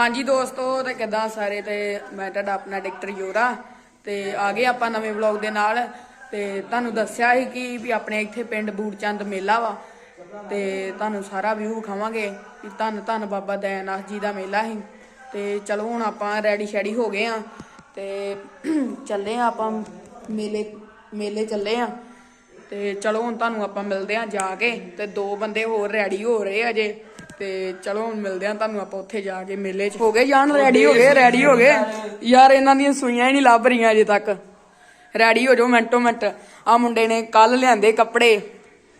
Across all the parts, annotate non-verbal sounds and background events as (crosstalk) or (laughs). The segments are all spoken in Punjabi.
ਹਾਂਜੀ ਦੋਸਤੋ, ਤੇ ਕਿਦਾਂ ਸਾਰੇ ਤੇ ਮੈਂ ਤੁਹਾਡਾ ਆਪਣਾ ਡਾਕਟਰ ਯੋਰਾ ਤੇ ਆ ਗਏ ਆਪਾਂ ਨਵੇਂ ਵਲੌਗ ਦੇ ਨਾਲ। ਤੇ ਤੁਹਾਨੂੰ ਦੱਸਿਆ ਸੀ ਕਿ ਵੀ ਆਪਣੇ ਇੱਥੇ ਪਿੰਡ ਬੂੜਚੰਦ ਮੇਲਾ ਵਾ, ਤੇ ਤੁਹਾਨੂੰ ਸਾਰਾ ਵਿਊ ਵਿਖਾਵਾਂਗੇ ਕਿ ਧੰਨ ਧੰਨ ਬਾਬਾ ਦਇਆਨਾਥ ਜੀ ਦਾ ਮੇਲਾ ਸੀ। ਤੇ ਚਲੋ ਹੁਣ ਆਪਾਂ ਰੈਡੀ ਸ਼ੈਡੀ ਹੋ ਗਏ ਆ, ਤੇ ਚੱਲੇ ਆ ਆਪਾਂ ਮੇਲੇ ਮੇਲੇ ਚੱਲੇ ਆ। ਤੇ ਚਲੋ ਹੁਣ ਤੁਹਾਨੂੰ ਆਪਾਂ ਮਿਲਦੇ ਆ ਜਾ ਕੇ, ਤੇ ਦੋ ਬੰਦੇ ਹੋਰ ਰੈਡੀ ਹੋ ਰਹੇ ਆ ਜੇ ਤੇ ਚਲੋ ਹੁਣ ਮਿਲਦੇ ਆ ਤੁਹਾਨੂੰ ਆਪਾਂ ਉੱਥੇ ਜਾ ਕੇ ਮੇਲੇ 'ਚ। ਹੋ ਗਏ ਜਾਨ ਰੈਡੀ ਹੋ ਗਏ ਰੈਡੀ ਹੋ ਗਏ। ਯਾਰ ਇਹਨਾਂ ਦੀਆਂ ਸੂਈਆਂ ਹੀ ਨਹੀਂ ਲੱਭ ਰਹੀਆਂ ਅਜੇ ਤੱਕ। ਰੈਡੀ ਹੋ ਜਾਓ ਮਿੰਟੋ ਮਿੰਟ। ਆ ਮੁੰਡੇ ਨੇ ਕੱਲ ਲਿਆਂਦੇ ਕੱਪੜੇ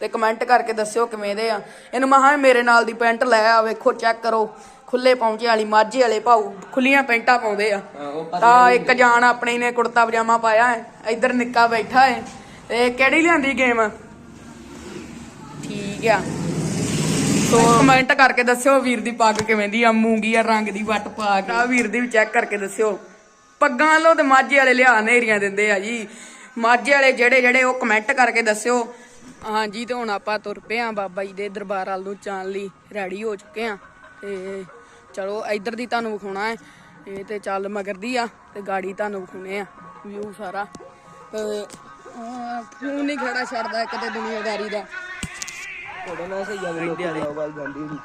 ਤੇ ਕਮੈਂਟ ਕਰਕੇ ਦੱਸਿਓ ਕਿਵੇਂ ਦੇ ਆ। ਇਹਨੂੰ ਮਹਾ ਮੇਰੇ ਨਾਲ ਦੀ ਪੈਂਟ ਲੈ ਆ ਵੇਖੋ ਚੈੱਕ ਕਰੋ। ਖੁੱਲੇ ਪੌਂਚੇ ਵਾਲੀ ਮਾਝੇ ਵਾਲੇ ਭਾਊ ਖੁੱਲੀਆਂ ਪੈਂਟਾਂ ਪਾਉਂਦੇ ਆ। ਤਾਂ ਇੱਕ ਜਾਨ ਆਪਣੀ ਨੇ ਕੁੜਤਾ ਪਜਾਮਾ ਪਾਇਆ ਹੈ ਇੱਧਰ ਨਿੱਕਾ ਬੈਠਾ ਹੈ। ਤੇ ਕਿਹੜੀ ਲਿਆਂਦੀ ਗੇਮ ਠੀਕ ਆ। ਸੋ ਕਮੈਂਟ ਕਰਕੇ ਦੱਸਿਓ ਵੀਰ ਦੀ ਪੱਗ ਕਿਵੇਂ ਦੀ ਆ ਮੂੰਗੀ ਆ ਰੰਗ ਦੀ ਵੱਟ ਪਾ ਕੇ। ਆ ਵੀਰ ਦੀ ਵੀ ਚੈੱਕ ਕਰਕੇ ਦੱਸਿਓ। ਪੱਗਾਂ ਲੋ ਤੇ ਮਾਝੇ ਵਾਲੇ ਲਿਆ ਨੇਰੀਆਂ ਦਿੰਦੇ ਆ ਜੀ। ਮਾਝੇ ਵਾਲੇ ਜਿਹੜੇ ਜਿਹੜੇ ਉਹ ਕਮੈਂਟ ਕਰਕੇ ਦੱਸਿਓ। ਹਾਂਜੀ ਤੇ ਹੁਣ ਆਪਾਂ ਤੁਰ ਪਏ ਆ ਬਾਬਾ ਜੀ ਦੇ ਦਰਬਾਰ ਵੱਲ ਨੂੰ ਜਾਣ ਲਈ ਰੈਡੀ ਹੋ ਚੁੱਕੇ ਆ। ਤੇ ਚਲੋ ਇੱਧਰ ਦੀ ਤੁਹਾਨੂੰ ਵਿਖਾਉਣਾ ਹੈ। ਇਹ ਤੇ ਚੱਲ ਮਗਰ ਦੀ ਆ ਤੇ ਗਾੜੀ ਤੁਹਾਨੂੰ ਵਿਖਾਉਣੇ ਆ। ਵਿਊ ਸਾਰਾ। ਫੋਨ ਨਹੀਂ ਖੜਾ ਛੱਡਦਾ ਇੱਕ ਤੇ ਦੁਨੀਆਦਾਰੀ ਦਾ। ਤੁਹਾਡਾ ਨਾ ਸਹੀ ਆ ਲੋਕੀ ਆਵਾਜ਼ ਜਾਂਦੀ ਹੁੰਦੀ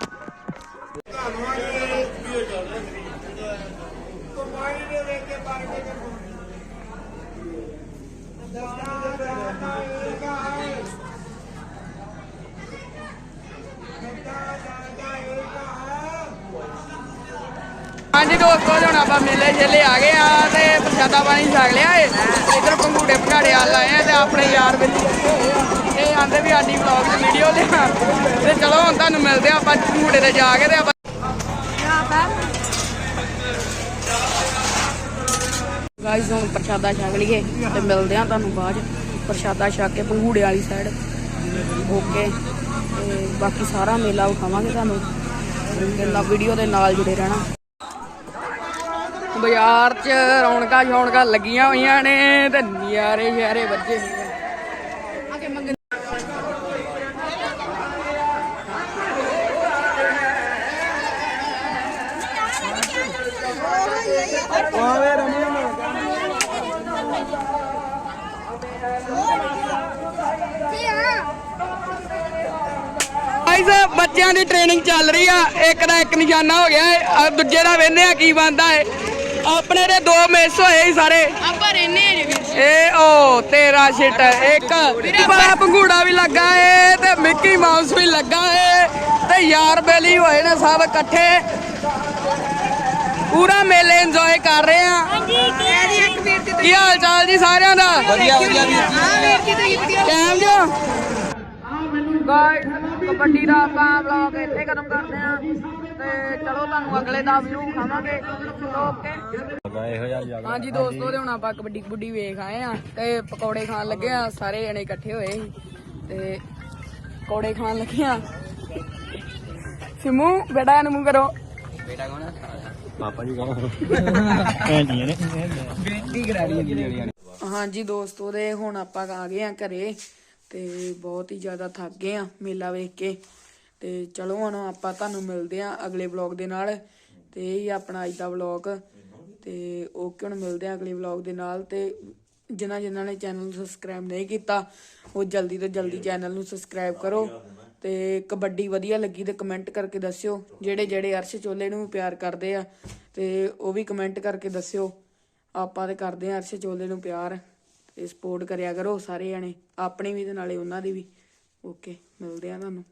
ਹਾਂਜੀ ਦੋਸਤੋ ਹੁਣ ਆਪਾਂ ਮੇਲੇ ਛੇਲੇ ਆ ਗਏ ਆ ਤੇ ਪ੍ਰਸ਼ਾਦਾ ਪਾਣੀ ਛਕ ਲਿਆ ਏ ਇਧਰ ਪੰਗੂੜੇ ਭਗਾੜੇ ਆ ਆਏ ਆ ਤੇ ਆਪਣੇ ਯਾਰ ਬੇਲੀ ਬੈਠੇ ਹੋਏ ਆ ਇਹ ਆਂਦੇ ਵੀ ਸਾਡੀ ਵਲੌਗ ਦੀ ਵੀਡੀਓ ਲਿਆ ਤੇ ਚਲੋ ਹੁਣ ਤੁਹਾਨੂੰ ਮਿਲਦੇ ਆ ਆਪਾਂ ਪੰਗੂੜੇ ਤੇ ਜਾ ਕੇ ਤੇ ਆਪਾਂ ਗਾਇਸ ਹੁਣ ਪ੍ਰਸ਼ਾਦਾ ਛਕ ਲਈਏ ਤੇ ਮਿਲਦੇ ਆ ਤੁਹਾਨੂੰ ਬਾਅਦ ਪ੍ਰਸ਼ਾਦਾ ਛਕ ਕੇ ਪੰਗੂੜੇ ਵਾਲੀ ਸਾਈਡ ਓਕੇ ਤੇ ਬਾਕੀ ਸਾਰਾ ਮੇਲਾ ਵਿਖਾਵਾਂਗੇ ਤੁਹਾਨੂੰ। ਮੇਲਾ ਵੀਡੀਓ ਦੇ ਨਾਲ ਜੁੜੇ ਰਹਿਣਾ। ਬਾਜ਼ਾਰ 'ਚ ਰੌਣਕਾਂ ਸ਼ੌਣਕਾਂ ਲੱਗੀਆਂ ਹੋਈਆਂ ਨੇ ਤੇ ਨਿਆਰੇ ਸ਼ਿਆਰੇ ਵੱਜੇ। ਹੋਏ ਆ ਆਕੇ ਮੰਗ ਆਵੇ ਰਮਨ ਗਾਇਸ ਬੱਚਿਆਂ ਦੀ ਟ੍ਰੇਨਿੰਗ ਚੱਲ ਰਹੀ ਆ। ਇੱਕ ਦਾ ਇੱਕ ਨਿਸ਼ਾਨਾ ਹੋ ਗਿਆ ਹੈ ਦੂਜੇ ਦਾ ਵੇਨੇ ਆ ਕੀ ਬੰਦਾ ਹੈ ਆਪਣੇ ਦੇ ਦੋ ਮਿਸ ਹੋਏ ਸੀ ਸਾਰੇ। ਆਪਾਂ ਰਹਿੰਦੇ ਆ ਜੀ ਇਹ ਓ ਤੇਰਾ ਸ਼ਿਟ ਇੱਕ ਬੜਾ ਪੰਗੂੜਾ ਵੀ ਲੱਗਾ ਏ ਤੇ ਮਿੱਕੀ ਮਾਊਸ ਵੀ ਲੱਗਾ ਏ। ਤੇ ਯਾਰ ਬੇਲੀ ਹੋਏ ਨੇ ਸਭ ਇਕੱਠੇ। ਪੂਰਾ ਮੇਲੇ ਇੰਜੋਏ ਕਰ ਰਹੇ ਆ ਕੀ ਹਾਲ ਚਾਲ ਜੀ ਸਾਰਿਆਂ ਦਾ? ਵਧੀਆ ਵਧੀਆ ਵੀਰ ਜੀ। ਹਾਂ ਵੀਰ ਜੀ ਤੁਸੀਂ ਵਧੀਆ? ਕੈਮ ਜੋ ਗਾਇਸ ਕਬੱਡੀ ਦਾ ਆਪਾਂ ਵਲੌਗ ਇੱਥੇ ਖਤਮ ਕਰਦੇ ਆ ਤੇ ਚਲੋ ਤੁਹਾਨੂੰ ਅਗਲੇ ਦਾ ਵਿਊ ਖਾਵਾਂਗੇ। ਓਕੇ ਇਹੋ ਜਿਹਾ ਹਾਂਜੀ ਦੋਸਤੋ ਤੇ ਹੁਣ ਆਪਾਂ ਕਬੱਡੀ ਕਬੱਡੀ ਵੇਖ ਆਏ ਆ ਤੇ ਪਕੌੜੇ ਖਾਣ ਲੱਗੇ ਆ ਸਾਰੇ ਜਣੇ ਇਕੱਠੇ ਹੋਏ ਸੀ। ਤੇ ਪਕੌੜੇ ਖਾਣ ਲੱਗੇ ਆ ਸਿਮੂ ਬੇਟਾ ਨੂੰ ਮੂੰਹ ਕਰੋ। ਪਾਪਾ ਜੀ ਕਹਾਂ ਐਂਡੀਆਂ ਨੇ। (laughs) ਬੇਟੀ ਕਰਾ ਰਹੀ ਹੁੰਦੀ ਹਾਂਜੀ ਦੋਸਤੋ ਦੇ ਹੁਣ ਆਪਾਂ ਆ ਗਏ ਆ ਘਰੇ ਤੇ ਬਹੁਤ ਹੀ ਜ਼ਿਆਦਾ ਥੱਕ ਗਏ ਆ ਮੇਲਾ ਵੇਖ ਕੇ। ਤੇ ਚਲੋ ਹੁਣ ਆਪਾਂ ਤੁਹਾਨੂੰ ਮਿਲਦੇ ਆ ਅਗਲੇ ਵਲੌਗ ਦੇ ਨਾਲ। ਤੇ ਇਹ ਹੀ ਆਪਣਾ ਅੱਜ ਦਾ ਵਲੌਗ। ਤੇ ਓਕੇ ਹੁਣ ਮਿਲਦੇ ਆ ਅਗਲੇ ਵਲੌਗ ਦੇ ਨਾਲ। ਤੇ ਜਿਨ੍ਹਾਂ ਜਿਨ੍ਹਾਂ ਨੇ ਚੈਨਲ ਨੂੰ ਸਬਸਕ੍ਰਾਈਬ ਨਹੀਂ ਕੀਤਾ ਉਹ ਜਲਦੀ ਤੋਂ ਜਲਦੀ ਚੈਨਲ ਨੂੰ ਸਬਸਕ੍ਰਾਈਬ ਕਰੋ। ਤੇ ਕਬੱਡੀ ਵਧੀਆ ਲੱਗੀ ਤੇ ਕਮੈਂਟ ਕਰਕੇ ਦੱਸਿਓ, ਜਿਹੜੇ ਜਿਹੜੇ ਅਰਸ਼ ਚੋਲੇ ਨੂੰ ਪਿਆਰ ਕਰਦੇ ਆ, ਤੇ ਉਹ ਵੀ ਕਮੈਂਟ ਕਰਕੇ ਦੱਸਿਓ। ਆਪਾਂ ਤੇ ਕਰਦੇ ਆ ਅਰਸ਼ ਚੋਲੇ ਨੂੰ ਪਿਆਰ ਤੇ ਸਪੋਰਟ ਕਰਿਆ ਕਰੋ ਸਾਰੇ ਜਣੇ, ਆਪਣੀ ਵੀ ਤੇ ਨਾਲੇ ਉਹਨਾਂ ਦੀ ਵੀ। ਓਕੇ ਮਿਲਦੇ ਆ ਤੁਹਾਨੂੰ।